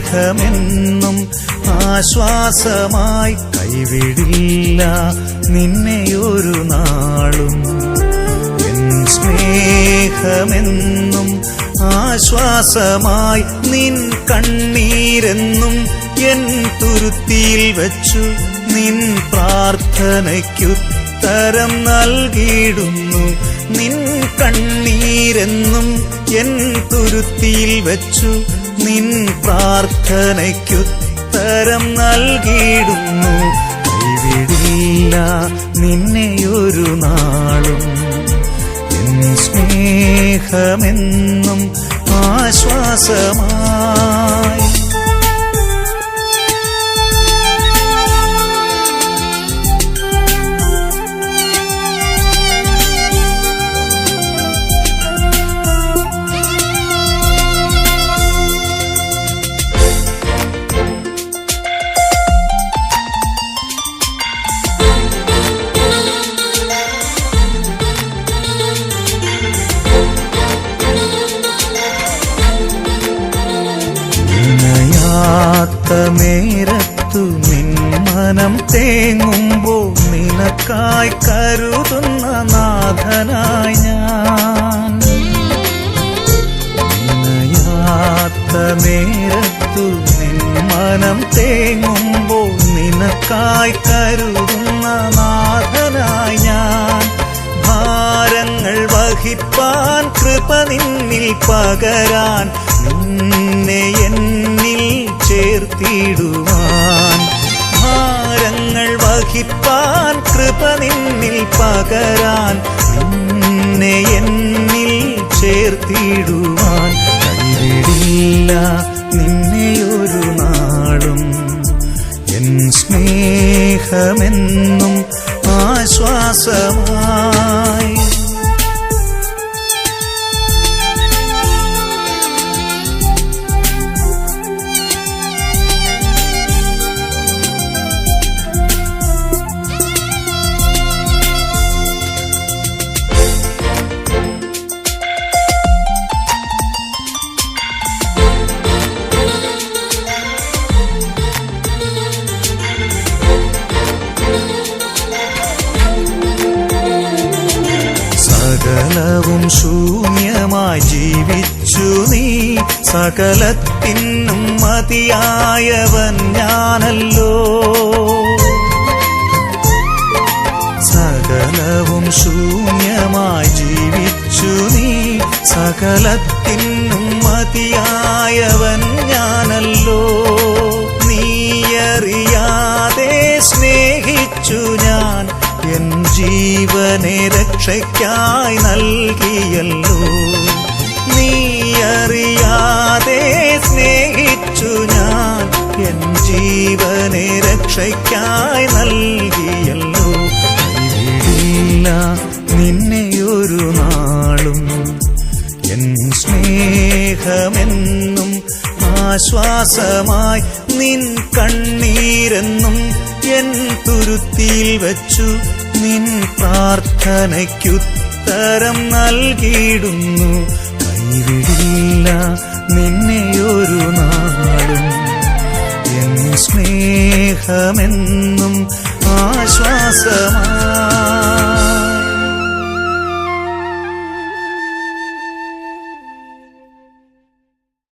സ്നേഹമെന്നും ആശ്വാസമായി കൈവിടില്ല നിന്നെയൊരു നാളും. എൻ സ്നേഹമെന്നും ആശ്വാസമായി നിൻ കണ്ണീരെന്നും എൻ തുരുത്തിയിൽ വച്ചു നിൻ പ്രാർത്ഥനയ്ക്കുത്തരം നൽകിയിടുന്നു. നിൻ കണ്ണീരെന്നും എൻ തുരുത്തിയിൽ വച്ചു നിൻ പ്രാർത്ഥനയ്ക്കുത്തരം നൽകിയിടുന്നു. കൈവിടില്ല നിന്നെയൊരു നാളും. എൻ സ്നേഹമെന്നും ആശ്വാസമായി മനം തേങ്ങുമ്പോൾ നിനക്കായി കരുതുന്ന നാഥനായി ഞാൻ. നിനയാത്ത നേരത്തു മനം തേങ്ങുമ്പോൾ നിനക്കായി കരുതുന്ന നാഥനായി ഞാൻ. ഭാരങ്ങൾ വഹിപ്പാൻ കൃപ നിന്നിൽ പകരാൻ നിന്നെ എന്നിൽ ചേർത്തിടുവാൻ കൃപ നിന്നിൽ പകരാൻ നിന്നെ എന്നിൽ ചേർത്തിടുവാൻ കൈവിടില്ല നിന്നെയൊരു നാളും. എൻ സ്നേഹമെന്നും ആശ്വാസമായി സകലവും ശൂന്യമായി ജീവിച്ചു നീ. സകലത്തിനും മതിയായവൻ ഞാനല്ലോ. സകലവും ശൂന്യമായി ജീവിച്ചു നീ. സകലത്തിനും മതിയായവൻ ഞാനല്ലോ. ജീവനെ രക്ഷയ്ക്കായി നൽകിയല്ലോ. നീയറിയാതെ സ്നേഹിച്ചു ഞാൻ എൻ ജീവനെ രക്ഷയ്ക്കായി നൽകിയല്ലോ. കൈവിടില്ല ഒരു നാളും. എൻ സ്നേഹമെന്നും ആശ്വാസമായി നിൻ കണ്ണീരെന്നും എൻ തുരുത്തിയിൽ വച്ചു. നിൻ പ്രാർത്ഥനയ്ക്കുത്തരം നൽകിയിടുന്നു. കൈവിടില്ല നിന്നെ ഒരു നാളും. എൻ സ്നേഹമെന്നും ആശ്വാസമായി